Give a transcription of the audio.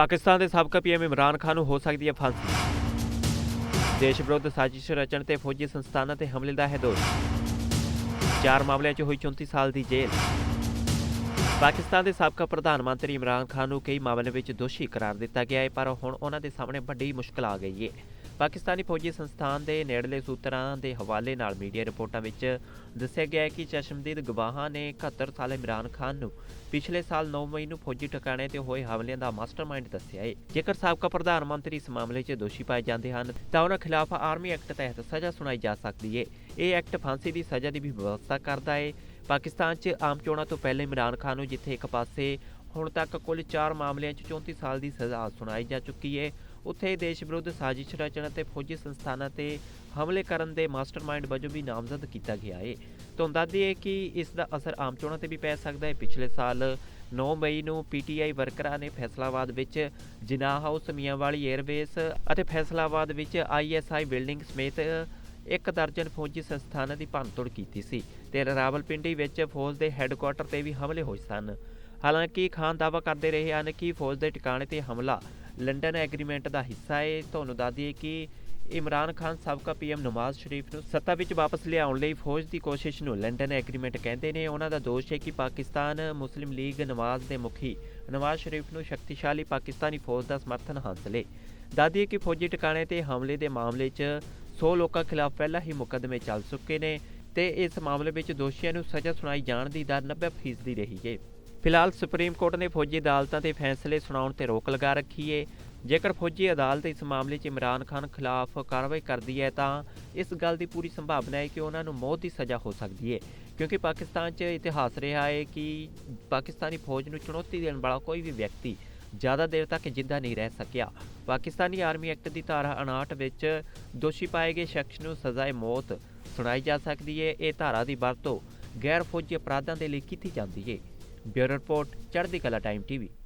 ਪਾਕਿਸਤਾਨ ਦੇ ਸਾਬਕਾ ਪੀਐਮ ਇਮਰਾਨ ਖਾਨ ਨੂੰ ਹੋ ਸਕਦੀ ਹੈ ਫਾਂਸੀ। ਦੇਸ਼ ਵਿਰੁੱਧ ਸਾਜ਼ਿਸ਼ ਰਚਣ ਤੇ ਫੌਜੀ ਸੰਸਥਾਨਾਂ ਤੇ ਹਮਲੇ ਦਾ ਹੈ ਦੋਸ਼। ਚਾਰ ਮਾਮਲਿਆਂ 'ਚ ਹੋਈ 34 ਸਾਲ ਦੀ ਜੇਲ੍ਹ। ਪਾਕਿਸਤਾਨ ਦੇ ਸਾਬਕਾ ਪ੍ਰਧਾਨ ਮੰਤਰੀ ਇਮਰਾਨ ਖਾਨ ਨੂੰ ਕਈ ਮਾਮਲਿਆਂ ਵਿੱਚ ਦੋਸ਼ੀ ਕਰਾਰ ਦਿੱਤਾ ਗਿਆ ਹੈ, ਪਰ ਹੁਣ ਉਹਨਾਂ ਦੇ ਸਾਹਮਣੇ ਵੱਡੀ ਮੁਸ਼ਕਲ ਆ ਗਈ ਹੈ। ਪਾਕਿਸਤਾਨੀ ਫੌਜੀ ਸੰਸਥਾਨ ਦੇ ਨੇੜਲੇ ਸੂਤਰਾਂ ਦੇ ਹਵਾਲੇ ਨਾਲ ਮੀਡੀਆ ਰਿਪੋਰਟਾਂ ਵਿੱਚ ਦੱਸਿਆ ਗਿਆ ਹੈ ਕਿ ਚਸ਼ਮਦੀਦ ਗਵਾਹਾਂ ਨੇ 71 ਸਾਲ ਇਮਰਾਨ ਖਾਨ ਨੂੰ ਪਿਛਲੇ ਸਾਲ 9 ਮਈ ਨੂੰ ਫੌਜੀ ਟਿਕਾਣੇ ਤੇ ਹੋਏ ਹਮਲਿਆਂ ਦਾ ਮਾਸਟਰਮਾਈਂਡ ਦੱਸਿਆ ਹੈ। ਜੇਕਰ ਸਾਬਕਾ ਪ੍ਰਧਾਨ ਮੰਤਰੀ ਇਸ ਮਾਮਲੇ 'ਚ ਦੋਸ਼ੀ ਪਾਏ ਜਾਂਦੇ ਹਨ, ਤਾਂ ਉਹਨਾਂ ਖਿਲਾਫ ਆਰਮੀ ਐਕਟ ਤਹਿਤ ਸਜ਼ਾ ਸੁਣਾਈ ਜਾ ਸਕਦੀ ਹੈ। ਇਹ ਐਕਟ ਫਾਂਸੀ ਦੀ ਸਜ਼ਾ ਦੀ ਵੀ ਵਿਵਸਥਾ ਕਰਦਾ ਹੈ। ਪਾਕਿਸਤਾਨ 'ਚ ਆਮ ਚੋਣਾਂ ਤੋਂ ਪਹਿਲੇ ਇਮਰਾਨ ਖਾਨ ਨੂੰ ਜਿੱਥੇ ਇੱਕ ਪਾਸੇ ਹੁਣ ਤੱਕ ਕੁੱਲ 4 ਮਾਮਲਿਆਂ 'ਚ 34 ਸਾਲ ਦੀ ਸਜ਼ਾ ਸੁਣਾਈ ਜਾ ਚੁੱਕੀ ਹੈ। ਉੱਥੇ ਦੇਸ਼ ਵਿਰੁੱਧ ਸਾਜ਼ਿਸ਼ ਰਚਣ ਅਤੇ ਫੌਜੀ ਸੰਸਥਾਨਾਂ ਤੇ ਹਮਲੇ ਕਰਨ ਦੇ ਮਾਸਟਰਮਾਈਂਡ ਵਜੋਂ ਵੀ ਨਾਮਜ਼ਦ ਕੀਤਾ ਗਿਆ ਹੈ ਤੁਹਾਨੂੰ ਦੱਸਦੀ ਹੈ ਕਿ ਇਸ ਦਾ ਅਸਰ ਆਮ ਚੋਣਾਂ ਤੇ ਵੀ ਪੈ ਸਕਦਾ ਹੈ ਪਿਛਲੇ ਸਾਲ 9 ਮਈ ਨੂੰ ਪੀਟੀਆਈ ਵਰਕਰਾਂ ਨੇ ਫੈਸਲਾਬਾਦ ਵਿੱਚ ਜਿਨਾਹ ਹਾਊਸ, ਮੀਆਂਵਾਲੀ 에ਅਰਵੇਸ ਅਤੇ ਫੈਸਲਾਬਾਦ ਵਿੱਚ ਆਈਐਸਆਈ ਬਿਲਡਿੰਗ ਸਮੇਤ ਇੱਕ ਦਰਜਨ ਫੌਜੀ ਸੰਸਥਾਨਾਂ ਦੀ ਭੰਨਤੋੜ ਕੀਤੀ ਸੀ ਤੇ ਰਾਵਲਪਿੰਡੀ ਵਿੱਚ ਫੌਜ ਦੇ ਹੈੱਡਕੁਆਟਰ ਤੇ ਵੀ ਹਮਲੇ ਹੋਏ ਸਨ। ਹਾਲਾਂਕਿ ਖਾਨ ਦਾਅਵਾ ਕਰਦੇ ਰਹੇ ਹਨ ਕਿ ਫੌਜ ਦੇ ਟਿਕਾਣੇ ਤੇ ਹਮਲਾ ਲੰਡਨ ਐਗਰੀਮੈਂਟ ਦਾ ਹਿੱਸਾ ਹੈ। ਤੁਹਾਨੂੰ ਦੱਸ ਦਈਏ ਕਿ ਇਮਰਾਨ ਖਾਨ ਸਾਬਕਾ ਪੀਐਮ ਨਵਾਜ਼ ਸ਼ਰੀਫ ਨੂੰ ਸੱਤਾ ਵਿੱਚ ਵਾਪਸ ਲਿਆਉਣ ਲਈ ਫੌਜ ਦੀ ਕੋਸ਼ਿਸ਼ ਨੂੰ ਲੰਡਨ ਐਗਰੀਮੈਂਟ ਕਹਿੰਦੇ ਨੇ। ਉਹਨਾਂ ਦਾ ਦੋਸ਼ ਹੈ ਕਿ ਪਾਕਿਸਤਾਨ ਮੁਸਲਿਮ ਲੀਗ ਨਵਾਜ਼ ਦੇ ਮੁਖੀ ਨਵਾਜ਼ ਸ਼ਰੀਫ ਨੂੰ ਸ਼ਕਤੀਸ਼ਾਲੀ ਪਾਕਿਸਤਾਨੀ ਫੌਜ ਦਾ ਸਮਰਥਨ ਹਾਸਲ ਹੈ। ਦੱਸਦੀਏ ਕਿ ਫੌਜੀ ਟਿਕਾਣੇ ਤੇ ਹਮਲੇ ਦੇ ਮਾਮਲੇ 'ਚ 100 ਲੋਕਾਂ ਖਿਲਾਫ ਪਹਿਲਾਂ ਹੀ ਮੁਕੱਦਮੇ ਚੱਲ ਚੁੱਕੇ ਨੇ ਤੇ ਇਸ ਮਾਮਲੇ ਵਿੱਚ ਦੋਸ਼ੀਆਂ ਨੂੰ ਸਜ਼ਾ ਸੁਣਾਈ ਜਾਣ ਦੀ ਦਰ 90% ਰਹੀ ਹੈ। ਫਿਲਹਾਲ ਸੁਪਰੀਮ ਕੋਰਟ ਨੇ ਫੌਜੀ ਅਦਾਲਤਾਂ ਦੇ ਫੈਸਲੇ ਸੁਣਾਉਣ ਤੇ ਰੋਕ ਲਗਾ ਰੱਖੀ ਹੈ ਜੇਕਰ ਫੌਜੀ ਅਦਾਲਤ ਇਸ ਮਾਮਲੇ 'ਚ ਇਮਰਾਨ ਖਾਨ ਖਿਲਾਫ ਕਾਰਵਾਈ ਕਰਦੀ ਹੈ ਤਾਂ ਇਸ ਗੱਲ ਦੀ ਪੂਰੀ ਸੰਭਾਵਨਾ ਹੈ ਕਿ ਉਹਨਾਂ ਨੂੰ ਮੌਤ ਦੀ ਸਜ਼ਾ ਹੋ ਸਕਦੀ ਹੈ ਕਿਉਂਕਿ ਪਾਕਿਸਤਾਨ 'ਚ ਇਤਿਹਾਸ ਰਿਹਾ ਹੈ ਕਿ ਪਾਕਿਸਤਾਨੀ ਫੌਜ ਨੂੰ ਚੁਣੌਤੀ ਦੇਣ ਵਾਲਾ ਕੋਈ ਵੀ ਵਿਅਕਤੀ ਜ਼ਿਆਦਾ ਦੇਰ ਤੱਕ ਜਿੰਦਾ ਨਹੀਂ ਰਹਿ ਸਕਿਆ। ਪਾਕਿਸਤਾਨੀ ਆਰਮੀ ਐਕਟ ਦੀ ਧਾਰਾ 59 ਵਿੱਚ ਦੋਸ਼ੀ ਪਾਏ ਗਏ ਸ਼ਖਸ ਨੂੰ ਸਜ਼ਾਏ ਮੌਤ ਸੁਣਾਈ ਜਾ ਸਕਦੀ ਹੈ ਇਹ ਧਾਰਾ ਦੀ ਵਰਤੋਂ ਗੈਰ ਫੌਜੀ ਅਪਰਾਧਾਂ ਦੇ ਲਈ ਕੀਤੀ ਜਾਂਦੀ ਹੈ ਬਿਊਰੋ ਰਿਪੋਰਟ ਚੜ੍ਹਦੀ ਕਲਾ ਟਾਈਮ ਟੀਵੀ।